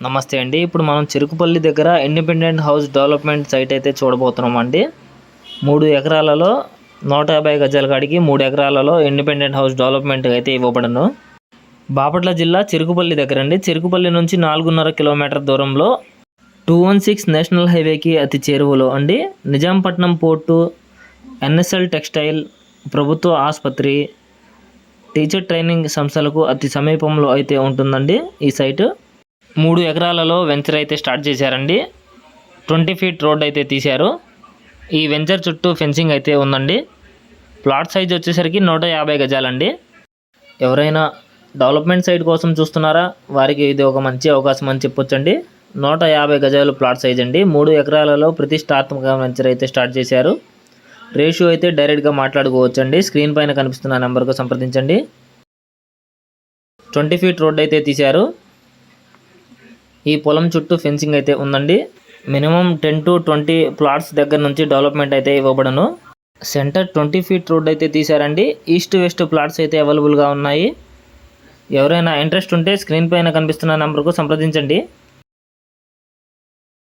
నమస్తే అండి. ఇప్పుడు మనం చెరుకుపల్లి దగ్గర ఇండిపెండెంట్ హౌస్ డెవలప్మెంట్ సైట్ అయితే చూడబోతున్నాం అండి మూడు ఎకరాలలో నూట యాభై గజాల కాడికి మూడు ఎకరాలలో ఇండిపెండెంట్ హౌస్ డెవలప్మెంట్ అయితే ఇవ్వబడను. బాపట్ల జిల్లా చెరుకుపల్లి దగ్గర అండి. చెరుకుపల్లి నుంచి నాలుగున్నర కిలోమీటర్ దూరంలో టూ వన్ సిక్స్ నేషనల్ హైవేకి అతి చేరువలో అండి. నిజాంపట్నం పోర్టు ఎన్ఎస్ఎల్ టెక్స్టైల్ ప్రభుత్వ ఆసుపత్రి టీచర్ ట్రైనింగ్ సంస్థలకు అతి సమీపంలో అయితే ఉంటుందండి ఈ సైటు. మూడు ఎకరాలలో వెంచర్ అయితే స్టార్ట్ చేశారండి. ట్వంటీ ఫీట్ రోడ్ అయితే తీశారు. ఈ వెంచర్ చుట్టూ ఫెన్సింగ్ అయితే ఉందండి. ప్లాట్ సైజ్ వచ్చేసరికి నూట యాభై గజాలండి. ఎవరైనా డెవలప్మెంట్ సైడ్ కోసం చూస్తున్నారా వారికి ఇది ఒక మంచి అవకాశం అని చెప్పొచ్చండి. నూట యాభై గజాలు ప్లాట్ సైజ్ అండి. మూడు ఎకరాలలో ప్రతిష్టాత్మక వెంచర్ అయితే స్టార్ట్ చేశారు. రేషియో అయితే డైరెక్ట్గా మాట్లాడుకోవచ్చండి. స్క్రీన్ పైన కనిపిస్తున్న నెంబర్కు సంప్రదించండి. ట్వంటీ ఫీట్ రోడ్ అయితే తీశారు. ఈ పొలం చుట్టూ ఫెన్సింగ్ అయితే ఉందండి. Minimum ten to twenty plots దగ్గర నుంచి డెవలప్మెంట్ అయితే ఇవ్వబడను. సెంటర్ ట్వంటీ ఫీట్ రోడ్ అయితే తీశారండి. ఈస్ట్ వెస్ట్ ప్లాట్స్ అయితే అవైలబుల్గా ఉన్నాయి. ఎవరైనా ఇంట్రెస్ట్ ఉంటే స్క్రీన్ పైన కనిపిస్తున్న నెంబర్కు సంప్రదించండి.